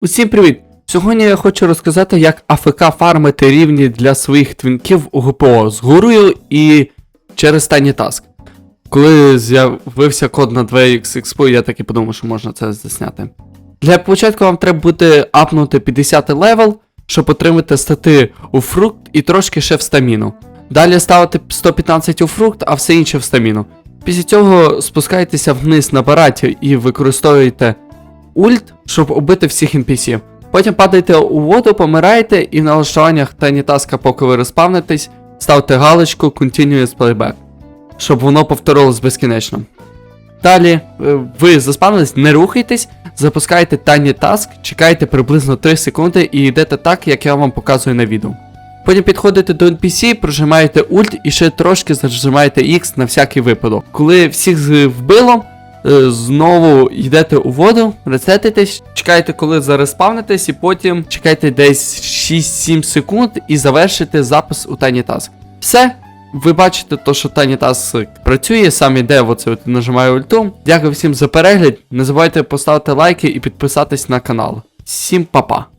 Усім привіт! Сьогодні я хочу розказати, як АФК фармити рівні для своїх твінків у ГПО з гурою і через Tiny Task. Коли з'явився код на 2xxp, я таки подумав, що можна це засняти. Для початку вам треба буде апнути 50 левел, щоб отримати стати у фрукт і трошки ще в стаміну. Далі ставити 115 у фрукт, а все інше в стаміну. Після цього спускайтеся вниз на бараті і використовуєте ульт, щоб убити всіх NPC. Потім падаєте у воду, помираєте і в налаштуваннях Tiny Task, поки ви розпавнитесь, ставте галочку Continuous Playback, щоб воно повторилось безкінечно. Далі е, ви заспавнились, не рухайтесь, запускаєте Tiny Task, чекаєте приблизно 3 секунди і йдете так, як я вам показую на відео. Потім підходите до NPC, прожимаєте ульт і ще трошки зажимаєте X на всякий випадок. Коли всіх вбило, знову йдете у воду, ресетитесь, чекаєте, коли зареспавнитесь, і потім чекайте десь 6-7 секунд і завершите запис у Task. Все. Ви бачите, то, що Task працює, сам іде, оце от нажимаю ульту. Дякую всім за перегляд. Не забувайте поставити лайки і підписатись на канал. Всім па-па!